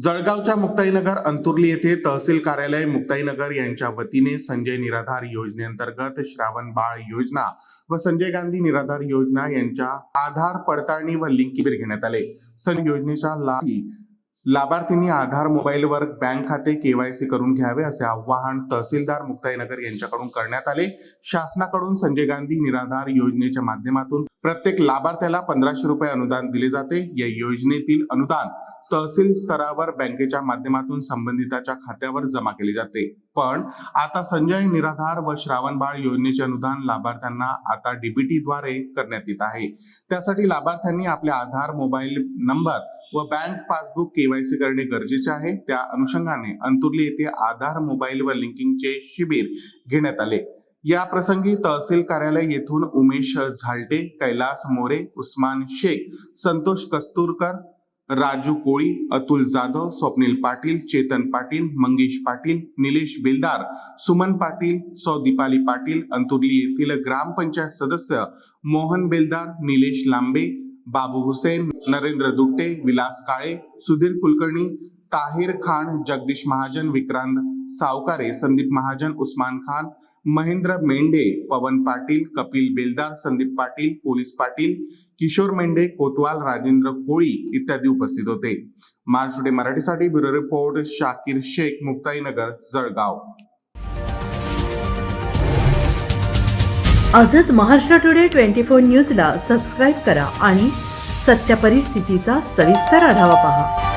जळगावच्या मुक्ताईनगर अंतुर्ली येथे तहसील कार्यालय मुक्ताईनगर यांच्या वतीने संजय निराधार योजनेअंतर्गत श्रावण बाळ योजना व संजय गांधी निराधार योजना यांच्या आधार पडताळणी व लिंक शिबिर घेण्यात आले. सन योजनेच्या लाभ लाभार्थींनी आधार मोबाईलवर बँक खाते केवायसी करून घ्यावे असे आवाहन तहसीलदार मुक्ताईनगर यांच्याकडून करण्यात आले. शासनाकडून संजय गांधी निराधार योजनेच्या माध्यमातून प्रत्येक लाभार्थ्याला पंधराशे रुपये अनुदान दिले जाते. या योजनेतील अनुदान तहसील स्तरावर बँकेच्या माध्यमातून संबंधिताच्या खात्यावर जमा केले जाते. पण आता संजय निराधार व श्रावणबाळ योजनेचे अनुदान लाभार्थ्यांना आता डीबीटी द्वारे करण्यात येत आहे. त्यासाठी लाभार्थ्यांनी आपले आधार मोबाईल नंबर व बँक पासबुक केवायसी करणे गरजेचे आहे. त्या अनुषंगाने अंतुर्ली येथे आधार मोबाईल व लिंकिंगचे शिबिर घेण्यात आले. या प्रसंगी तहसील कार्यालय येथून उमेश झालटे कैलास मोरे उस्मान शेख संतोष कस्तुरकर राजू कोळी अतुल जाधव स्वप्नील पाटील चेतन पाटील मंगेश पाटील निलेश बेलदार सुमन पाटील सौ दीपाली पाटील अंतुर्ली येथील ग्रामपंचायत सदस्य मोहन बेलदार निलेश लांबे बाबू हुसेन नरेंद्र दुट्टे विलास काळे सुधीर कुलकर्णी ताहिर खान जगदीश महाजन विक्रांत सावकारे संदीप महाजन उस्मान खान महेंद्र मेंढे पवन पाटील कपिल बेलदार संदीप पाटील पोलीस पाटील किशोर मेंढे कोतवाल राजेंद्र कोळी इत्यादी उपस्थित होते. मार्च टुडे मराठीसाठी ब्युरो रिपोर्ट शाकिर शेख मुक्ताईनगर जळगाव. आजच महाराष्ट्र टुडे ट्वेंटी फोर न्यूजला सबस्क्राईब करा आणि सत्य परिस्थितीचा सविस्तर आढावा पहा.